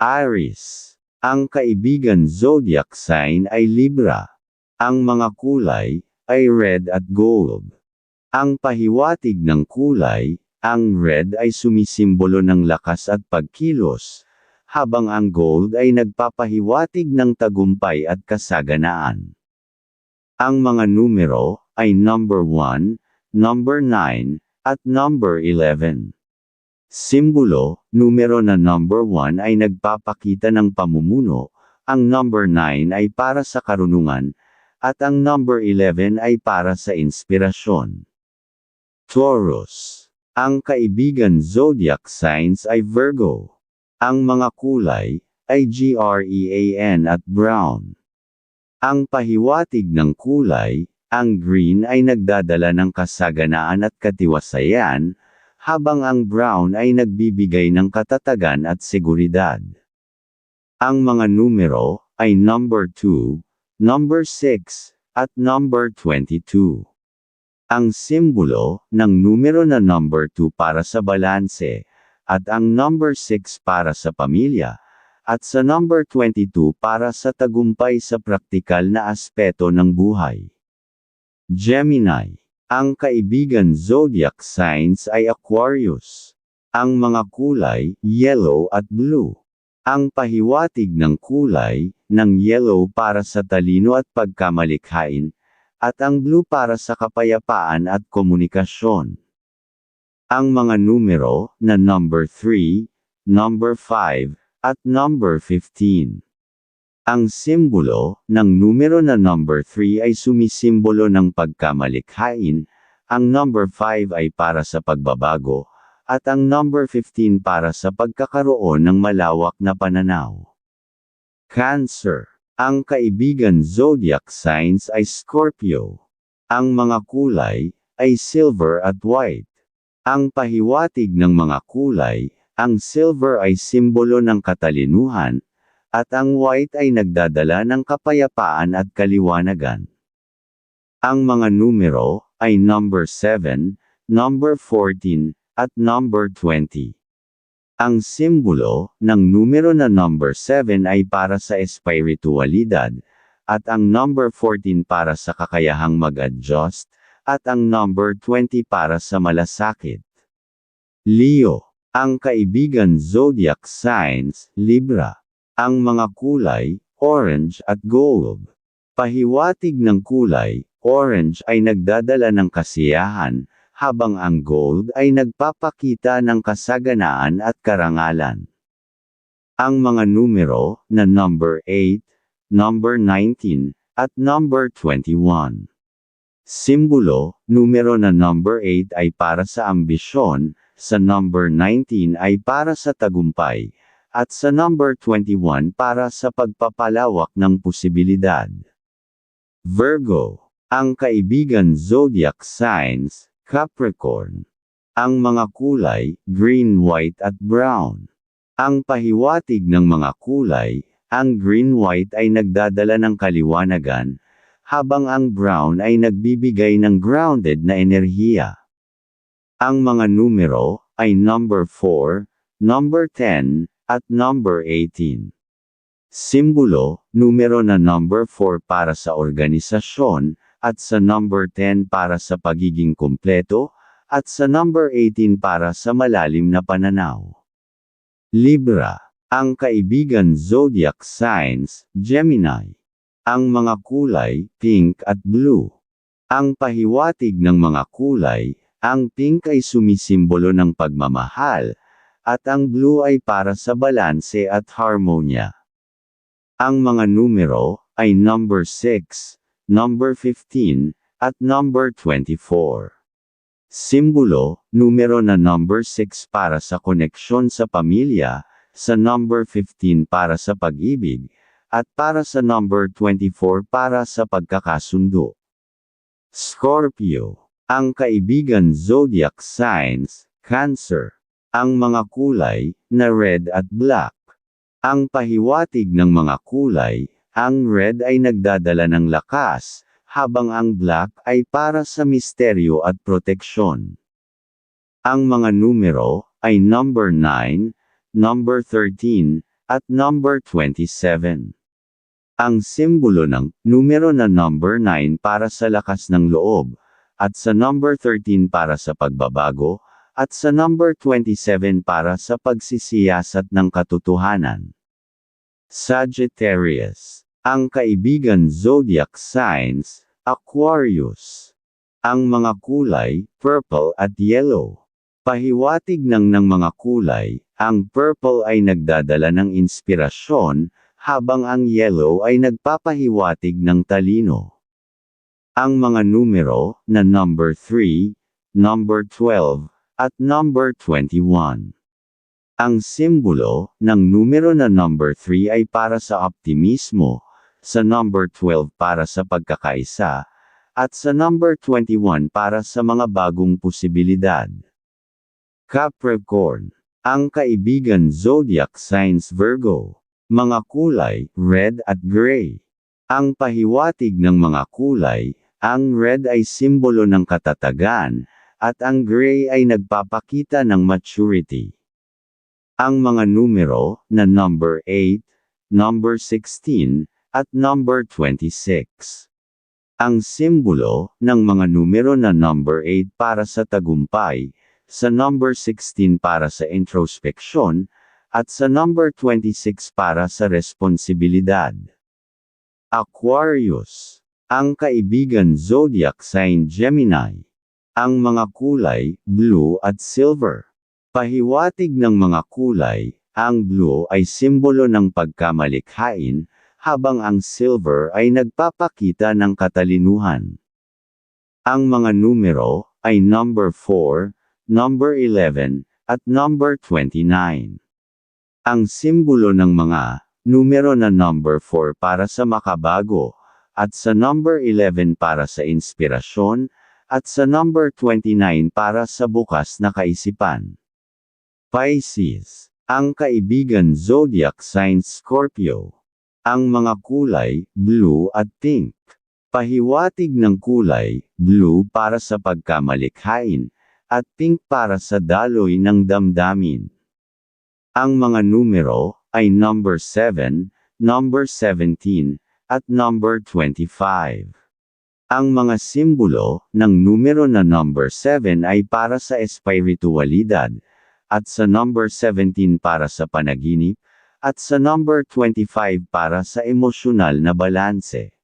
Aries. Ang kaibigan zodiac sign ay Libra. Ang mga kulay ay red at gold. Ang pahiwatig ng kulay, ang red ay sumisimbolo ng lakas at pagkilos, habang ang gold ay nagpapahiwatig ng tagumpay at kasaganaan. Ang mga numero ay number 1, number 9, at number 11. Simbolo, numero na number 1 ay nagpapakita ng pamumuno, ang number 9 ay para sa karunungan, at ang number 11 ay para sa inspirasyon. Taurus. Ang kaibigan zodiac signs ay Virgo. Ang mga kulay ay GREAN at brown. Ang pahiwatig ng kulay, ang green ay nagdadala ng kasaganaan at katiwasayan, habang ang brown ay nagbibigay ng katatagan at seguridad. Ang mga numero ay number 2, number 6, at number 22. Ang simbolo ng numero na number 2 para sa balanse, at ang number 6 para sa pamilya, at sa number 22 para sa tagumpay sa praktikal na aspeto ng buhay. Gemini ang kaibigan zodiac signs ay Aquarius. Ang mga kulay, yellow at blue. Ang pahiwatig ng kulay, ng yellow para sa talino at pagkamalikhain, at ang blue para sa kapayapaan at komunikasyon. Ang mga numero, na number 3, number 5, at number 15. Ang simbolo ng numero na number 3 ay sumisimbolo ng pagkamalikhain, ang number 5 ay para sa pagbabago, at ang number 15 para sa pagkakaroon ng malawak na pananaw. Cancer. Ang kaibigan zodiac signs ay Scorpio. Ang mga kulay ay silver at white. Ang pahiwatig ng mga kulay, ang silver ay simbolo ng katalinuhan, at ang white ay nagdadala ng kapayapaan at kaliwanagan. Ang mga numero ay number 7, number 14, at number 20. Ang simbolo ng numero na number 7 ay para sa espiritualidad, at ang number 14 para sa kakayahang mag-adjust, at ang number 20 para sa malasakit. Leo, ang kaibigan zodiac signs, Libra. Ang mga kulay, orange at gold. Pahiwatig ng kulay, orange ay nagdadala ng kasiyahan, habang ang gold ay nagpapakita ng kasaganaan at karangalan. Ang mga numero, na number 8, number 19, at number 21. Simbolo, numero na number 8 ay para sa ambisyon, sa number 19 ay para sa tagumpay, at sa number 21 para sa pagpapalawak ng posibilidad. Virgo, ang kaibigan zodiac signs, Capricorn. Ang mga kulay, green, white at brown. Ang pahiwatig ng mga kulay, ang green-white ay nagdadala ng kaliwanagan, habang ang brown ay nagbibigay ng grounded na enerhiya. Ang mga numero ay number 4, number 10, at number 18. Simbolo, numero na number 4 para sa organisasyon, at sa number 10 para sa pagiging kumpleto, at sa number 18 para sa malalim na pananaw. Libra, ang kaibigan zodiac signs, Gemini. Ang mga kulay, pink at blue. Ang pahiwatig ng mga kulay, ang pink ay sumisimbolo ng pagmamahal, at ang blue ay para sa balanse at harmonya. Ang mga numero ay number 6, number 15, at number 24. Simbolo, numero na number 6 para sa koneksyon sa pamilya, sa number 15 para sa pag-ibig, at para sa number 24 para sa pagkakasundo. Scorpio, ang kaibigan zodiac signs, Cancer. Ang mga kulay, na red at black. Ang pahiwatig ng mga kulay, ang red ay nagdadala ng lakas, habang ang black ay para sa misteryo at proteksyon. Ang mga numero, ay number 9, number 13, at number 27. Ang simbolo ng numero na number 9 para sa lakas ng loob, at sa number 13 para sa pagbabago, at sa number 27 para sa pagsisiyasat ng katotohanan. Sagittarius. Ang kaibigan zodiac signs, Aquarius. Ang mga kulay, purple at yellow. Pahiwatig ng ng mga kulay, ang purple ay nagdadala ng inspirasyon, habang ang yellow ay nagpapahiwatig ng talino. Ang mga numero, na number 3, number 12, at number 21. Ang simbolo, ng numero na number 3 ay para sa optimismo, sa number 12 para sa pagkakaisa, at sa number 21 para sa mga bagong posibilidad. Capricorn. Ang kaibigan zodiac signs Virgo. Mga kulay, red at gray. Ang pahiwatig ng mga kulay, ang red ay simbolo ng katatagan, at ang gray ay nagpapakita ng maturity. Ang mga numero, na number 8, number 16, at number 26. Ang simbolo, ng mga numero na number 8 para sa tagumpay, sa number 16 para sa introspection, at sa number 26 para sa responsibilidad. Aquarius. Ang kaibigan zodiac sign Gemini. Ang mga kulay, blue at silver. Pahiwatig ng mga kulay, ang blue ay simbolo ng pagkamalikhain, habang ang silver ay nagpapakita ng katalinuhan. Ang mga numero ay number 4, number 11, at number 29. Ang simbolo ng mga numero na number 4 para sa makabago, at sa number 11 para sa inspirasyon, at sa number 29 para sa bukas na kaisipan. Pisces. Ang kaibigan zodiac sign Scorpio. Ang mga kulay, blue at pink. Pahiwatig ng kulay, blue para sa pagkamalikhain, at pink para sa daloy ng damdamin. Ang mga numero ay number 7, number 17, at number 25. Ang mga simbolo ng numero na number 7 ay para sa espiritualidad, at sa number 17 para sa panaginip, at sa number 25 para sa emosyonal na balanse.